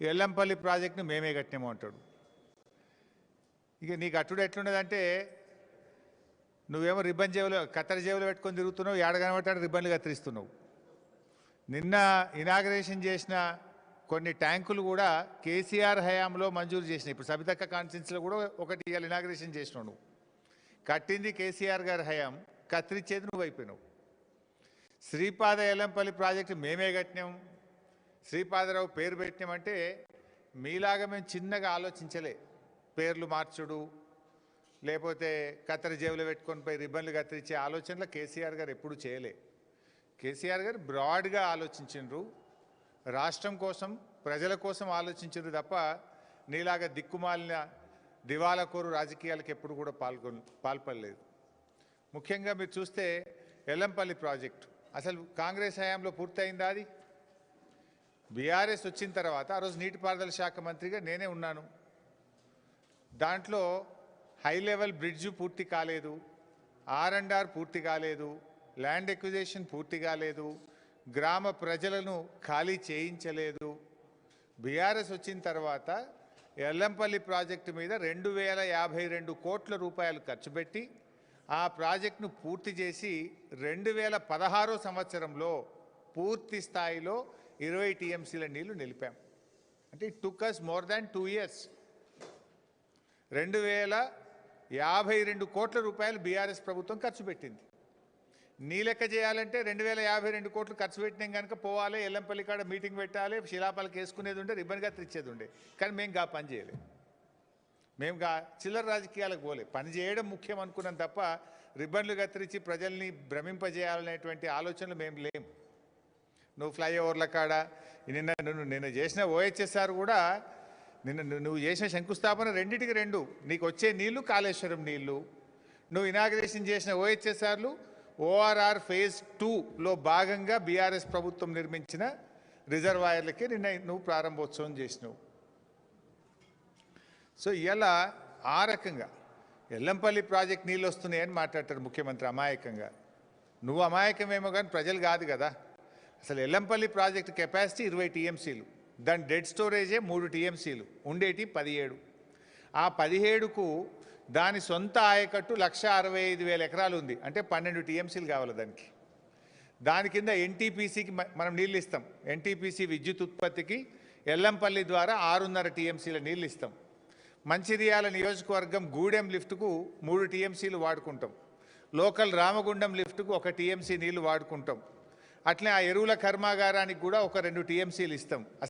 ఎల్లంపల్లి ప్రాజెక్టును మేమే కట్టినాము అంటాడు. ఇక నీకు అట్టుడు ఎట్లున్నదంటే నువ్వేమో రిబ్బన్ జేబులో కత్తెర జేబులో పెట్టుకొని తిరుగుతున్నావు ఏడ రిబ్బన్లు కత్తిరిస్తున్నావు. నిన్న ఇనాగ్రేషన్ చేసిన కొన్ని ట్యాంకులు కూడా కేసీఆర్ హయాంలో మంజూరు చేసినాయి. ఇప్పుడు సబితక్క కాన్ఫరెన్స్లో కూడా ఒకటి ఇవాళ ఇనాగ్రేషన్ చేసినావు నువ్వు. కట్టింది కేసీఆర్ గారి హయాం కత్తిరించేది నువ్వు అయిపోయినావు శ్రీపాద ఎల్లంపల్లి ప్రాజెక్టు మేమే కట్టినాం. శ్రీపాదరావు పేరు పెట్టినామంటే మీలాగా మేము చిన్నగా ఆలోచించలే. పేర్లు మార్చుడు లేకపోతే కత్తెర జేబులో పెట్టుకొని పోయి రిబ్బన్లు కత్తిరించే ఆలోచనలు కేసీఆర్ గారు ఎప్పుడూ చేయలే. కేసీఆర్ గారు బ్రాడ్గా ఆలోచించిండ్రు. రాష్ట్రం కోసం ప్రజల కోసం ఆలోచించరు తప్ప నీలాగా దిక్కుమాలిన దివాలకోరు రాజకీయాలకు ఎప్పుడు కూడా పాల్గొ పాల్పడలేదు. ముఖ్యంగా మీరు చూస్తే ఎల్లంపల్లి ప్రాజెక్టు. అసలు కాంగ్రెస్ హయాంలో పూర్తయిందా అది? బీఆర్ఎస్ వచ్చిన తర్వాత ఆ రోజు నీటిపారుదల శాఖ మంత్రిగా నేనే ఉన్నాను. దాంట్లో హై లెవెల్ బ్రిడ్జ్ పూర్తి కాలేదు. ఆర్ అండ్ ఆర్ పూర్తి కాలేదు. ల్యాండ్ ఎక్విజేషన్ పూర్తి కాలేదు. గ్రామ ప్రజలను ఖాళీ చేయించలేదు. బీఆర్ఎస్ వచ్చిన తర్వాత ఎల్లంపల్లి ప్రాజెక్టు మీద రెండు వేల యాభై రెండు కోట్ల రూపాయలు ఖర్చు పెట్టి ఆ ప్రాజెక్టును పూర్తి చేసి రెండు వేల పదహారో సంవత్సరంలో పూర్తి స్థాయిలో ఇరవై టీఎంసీల నీళ్ళు నిలిపాం. అంటే it took us more than two years రెండు వేల యాభై రెండు కోట్ల రూపాయలు బీఆర్ఎస్ ప్రభుత్వం ఖర్చు పెట్టింది. నీ లెక్క చేయాలంటే రెండు వేల యాభై రెండు కోట్లు ఖర్చు పెట్టినాం కనుక పోవాలి ఎల్లంపల్లి కాడ మీటింగ్ పెట్టాలి శిలాపాలకు వేసుకునేది ఉండే రిబ్బన్గా తెచ్చేది ఉండే. కానీ మేము గా పని చేయలేదు. మేము గా చిల్లర రాజకీయాలకు పోలే పని చేయడం ముఖ్యం అనుకున్నాం తప్ప రిబ్బన్లు కత్తిరించి ప్రజల్ని భ్రమింపజేయాలనేటువంటి ఆలోచనలు మేము లేము నువ్వు ఫ్లైఓవర్ల కాడ నిన్న నువ్వు నిన్న చేసిన ఓహెచ్ఎస్ఆర్ కూడా నిన్న నువ్వు- చేసిన శంకుస్థాపన రెండింటికి రెండు. నీకు వచ్చే నీళ్ళు కాళేశ్వరం నీళ్ళు. నువ్వు ఇనాగ్రేషన్ చేసిన ఓహెచ్ఎస్ఆర్లు ఓఆర్ఆర్ ఫేజ్ టూలో భాగంగా బీఆర్ఎస్ ప్రభుత్వం నిర్మించిన రిజర్వాయర్లకి నిన్న నువ్వు ప్రారంభోత్సవం చేసినావు. సో ఇలా ఆ రకంగా ఎల్లంపల్లి ప్రాజెక్ట్ నీళ్ళు వస్తున్నాయని మాట్లాడతారు ముఖ్యమంత్రి అమాయకంగా. నువ్వు అమాయకమేమో కానీ ప్రజలు కాదు కదా. అసలు ఎల్లంపల్లి ప్రాజెక్ట్ కెపాసిటీ ఇరవై టీఎంసీలు. దాని డెడ్ స్టోరేజే మూడు టీఎంసీలు. ఉండేటి పదిహేడు. ఆ పదిహేడుకు దాని సొంత ఆయకట్టు లక్ష అరవై ఐదు వేల ఎకరాలు ఉంది అంటే పన్నెండు టీఎంసీలు కావాలి దానికి. దాని కింద ఎన్టీపీసీకి మనం నీళ్ళు ఇస్తాం. ఎన్టీపీసీ విద్యుత్ ఉత్పత్తికి ఎల్లంపల్లి ద్వారా ఆరున్నర టీఎంసీల నీళ్ళు ఇస్తాం. మంచిర్యాల నియోజకవర్గం గూడెం లిఫ్ట్కు మూడు టీఎంసీలు వాడుకుంటాం. లోకల్ రామగుండం లిఫ్ట్కు ఒక టీఎంసీ నీళ్ళు వాడుకుంటాం. అట్లే ఆ ఎరువుల కర్మాగారానికి కూడా ఒక రెండు టీఎంసీలు ఇస్తాం.